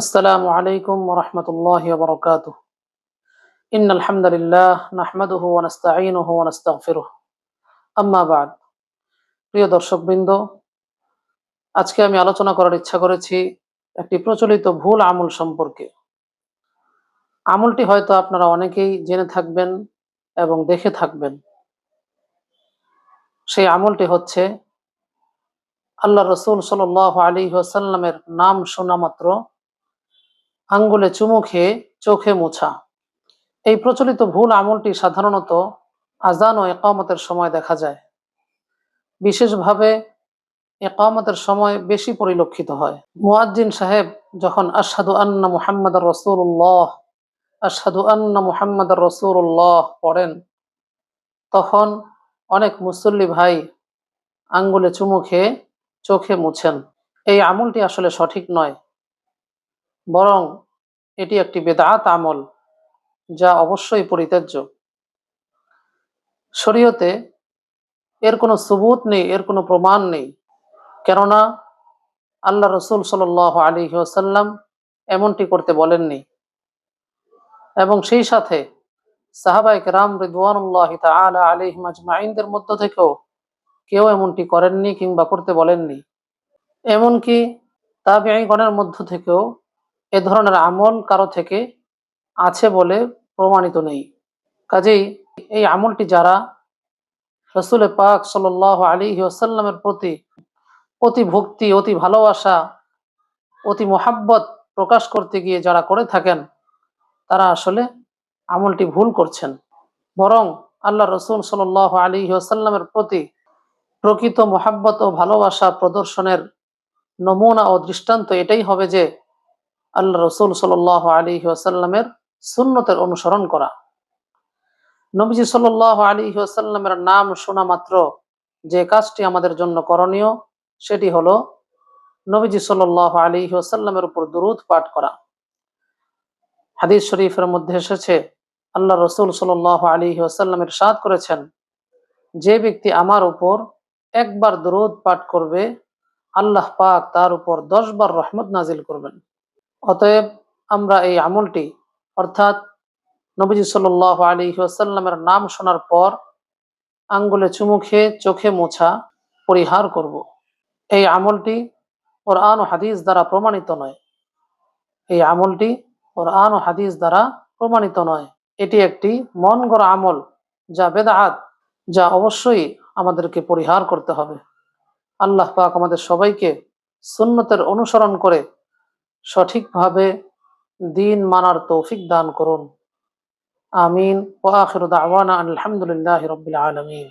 আসসালামু আলাইকুম রহমতুল্লাহ বরকাত ইন আলহামদুলিল্লাহ নাহমাদুহ ওয়ানাস্তাঈনুহু ওয়ানাস্তাগফিরুহ আম্মা বাদ। প্রিয় দর্শকবৃন্দ, আজকে আমি আলোচনা করার ইচ্ছা করেছি একটি প্রচলিত ভুল আমল সম্পর্কে। আমলটি হয়তো আপনারা অনেকেই জেনে থাকবেন এবং দেখে থাকবেন। সেই আমলটি হচ্ছে আল্লাহ রসুল সাল আলী ওসাল্লামের নাম শোনা মাত্র আঙ্গুলে চুমু খেয়ে চোখে মোছা। এই প্রচলিত ভুল আমলটি সাধারণত আজান ও একামতের সময় দেখা যায়। বিশেষভাবে একামতের সময় বেশি পরিলক্ষিত হয়। মুয়াজ্জিন সাহেব যখন আসাদু আন্না মুহাম্মদ রসুল্লাহ আসাদু আন্না মুহাম্মদ রসুল্লাহ পড়েন, তখন অনেক মুসল্লি ভাই আঙ্গুলে চুমু খেয়ে চোখে মুছেন। এই আমলটি আসলে সঠিক নয়। বরং এটি একটি বেদাত আমল, যা অবশ্যই পরিত্যাজ্য। শরীয়তে এর কোনো সুবুত নেই, এর কোনো প্রমাণ নেই, কেননা আল্লাহ রসুল সাল আলী ওসাল্লাম এমনটি করতে বলেননি। এবং সেই সাথে সাহাবাইক রাম রিদওয়ানুল্লাহ তালা আলী মাজমাইনদের মধ্য থেকেও কেউ এমনটি করেননি কিংবা করতে বলেননি। এমনকি তাবিআইগণের মধ্য থেকেও এ ধরনের আমল কারও থেকে আছে বলে প্রমাণিত নেই। কাজেই এই আমলটি যারা রসুল পাক সাল আলী ওসাল্লামের প্রতি অতি ভক্তি, অতি ভালোবাসা, অতি মোহাব্বত প্রকাশ করতে গিয়ে যারা করে থাকেন, তারা আসলে আমলটি ভুল করছেন। বরং আল্লাহ রসুল সাল আলী ওসাল্লামের প্রতি প্রকৃত মোহাব্বত ও ভালোবাসা প্রদর্শনের নমুনা ও দৃষ্টান্ত এটাই হবে যে আল্লাহ রসুল সাল আলী ওয়াসাল্লামের সুন্নতের অনুসরণ করা। নবীজি সাল আলী ওয়াসাল্লামের নাম শোনা মাত্র যে কাজটি আমাদের জন্য করণীয়, সেটি হলো নবীজি সাল আলী ওয়াসাল্লামের উপর দুরুদ পাঠ করা। হাদিস শরীফের মধ্যে এসেছে আল্লাহ রসুল সাল আলী ওয়াসাল্লামের সাদ করেছেন, যে ব্যক্তি আমার উপর একবার দরুদ পাঠ করবে, আল্লাহ পাক তার উপর দশ বার রহমত নাজিল করবেন। অতএব আমরা এই আমলটি, অর্থাৎ নবীজি সাল আলী ওয়াসাল্লামের নাম শোনার পর আঙ্গুলে চুমু খেয়ে চোখে মোছা পরিহার করব। এই আমলটি ওর আন হাদিস দ্বারা প্রমাণিত নয়। এই আমলটি ওর আন হাদিস দ্বারা প্রমাণিত নয়। এটি একটি মন গড়া আমল, যা বেদাহাত যা অবশ্যই আমাদেরকে পরিহার করতে হবে। আল্লাহ পাক আমাদের সবাইকে সুন্নতের অনুসরণ করে সঠিকভাবে দিন মানার তৌফিক দান করুন। আমিন। ওয়াখির দাওয়ানা আলহামদুলিল্লাহ রবিল আলমিন।